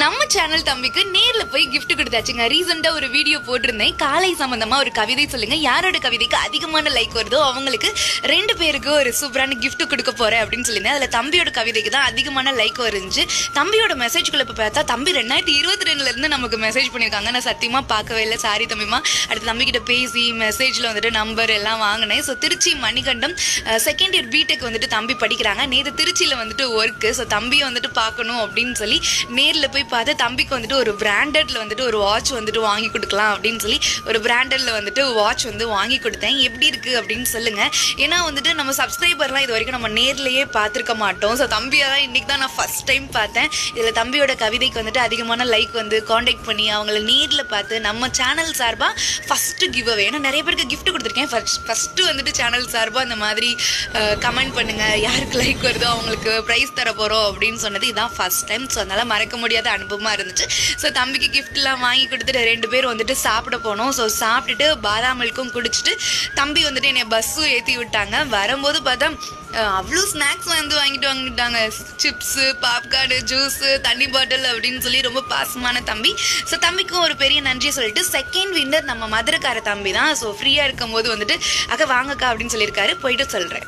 நம்ம சேனல் தம்பிக்கு நேர்ல போய் கிஃப்ட் கொடுத்தாச்சுங்க. ரீசெண்டா ஒரு வீடியோ போட்டிருந்தேன். காலை சம்பந்தமா ஒரு கவிதை சொல்லுங்க. யாரோட கவிதைக்கு அதிகமான லைக் வருதோ அவங்களுக்கு ரெண்டு பேருக்கு ஒரு சூப்பரான கிஃப்ட் கொடுக்க போறேன் அப்படின்னு சொல்லியிருந்தேன். அதுல தம்பியோட கவிதைக்கு தான் அதிகமான லைக் வருந்துச்சு. தம்பியோட மெசேஜ்குள்ள இப்ப பார்த்தா தம்பி ரெண்டாயிரத்தி இருபத்தி ரெண்டுல இருந்து நமக்கு மெசேஜ் பண்ணியிருக்காங்க. நான் சத்தியமா பார்க்கவே இல்லை. சாரி தம்பிமா அடுத்து தம்பி கிட்ட பேசி மெசேஜ்ல வந்துட்டு நம்பர் எல்லாம் வாங்கினேன். So Trichy Manikandam second year BTech வந்துட்டு தம்பி படிக்கிறாங்க. நேற்று திருச்சியில் வந்துட்டு ஒர்க்கு ஸோ தம்பியை வந்துட்டு பார்க்கணும் அப்படின்னு சொல்லி நேரில் போய் பார்த்து தம்பிக்கு வந்துட்டு ஒரு பிராண்டட்ல வந்துட்டு ஒரு வாட்ச் வந்துட்டு வாங்கி கொடுக்கலாம் அப்படின்னு சொல்லி ஒரு பிராண்டட்ல வந்துட்டு வாட்ச் வந்து வாங்கி கொடுத்தேன். எப்படி இருக்கு அப்படின்னு சொல்லுங்க. ஏன்னா வந்துட்டு நம்ம சப்ஸ்கிரைபர்லாம் இது வரைக்கும் நம்ம நேர்லயே பார்த்துருக்க மாட்டோம். ஸோ தம்பியை தான் இன்னைக்கு தான் நான் ஃபர்ஸ்ட் டைம் பார்த்தேன். இதில் தம்பியோட கவிதைக்கு வந்துட்டு அதிகமான லைக் வந்து காண்டாக்ட் பண்ணி அவங்கள நேரில் பார்த்து நம்ம சேனல் சார்பாக ஃபஸ்ட்டு கிவ் அவே ஏன்னா நிறைய பேருக்கு கிஃப்ட் கொடுத்துருக்கேன். ஃபர்ஸ்ட் ஃபஸ்ட்டு வந்துட்டு சேனல் சார்பாக அந்த மாதிரி கமெண்ட் பண்ணுங்க. யாருக்கு லைக் வருதோ அவங்களுக்கு ப்ரைஸ் தர போகிறோம் அப்படின்னு சொன்னது இதான் ஃபர்ஸ்ட் டைம் ஸோ அதனால் மறக்க முடியாத அனுபவமாக இருந்துச்சு. ஸோ தம்பிக்கு கிஃப்ட்லாம் வாங்கி கொடுத்துட்டு ரெண்டு பேரும் வந்துட்டு சாப்பிட போனோம். ஸோ சாப்பிட்டுட்டு பாதாம் மில்க்கும் குடிச்சிட்டு தம்பி வந்துட்டு என்னை பஸ்ஸும் ஏற்றி விட்டாங்க. வரும்போது பார்த்தா அவ்வளோ ஸ்நாக்ஸ் வந்து வாங்கிட்டு வாங்கிட்டாங்க சிப்ஸு பாப்கார்னு ஜூஸு தண்ணி பாட்டில் அப்படின்னு சொல்லி ரொம்ப பாசமான தம்பி. ஸோ தம்பிக்கும் ஒரு பெரிய நன்றியை சொல்லிட்டு செகண்ட் வின்னர் நம்ம மதுரைக்கார தம்பி தான். ஸோ ஃப்ரீயாக இருக்கும் போது வந்துட்டு அக்கா வாங்கக்கா அப்படின்னு சொல்லியிருக்காரு. போயிட்டு சொல்கிறேன்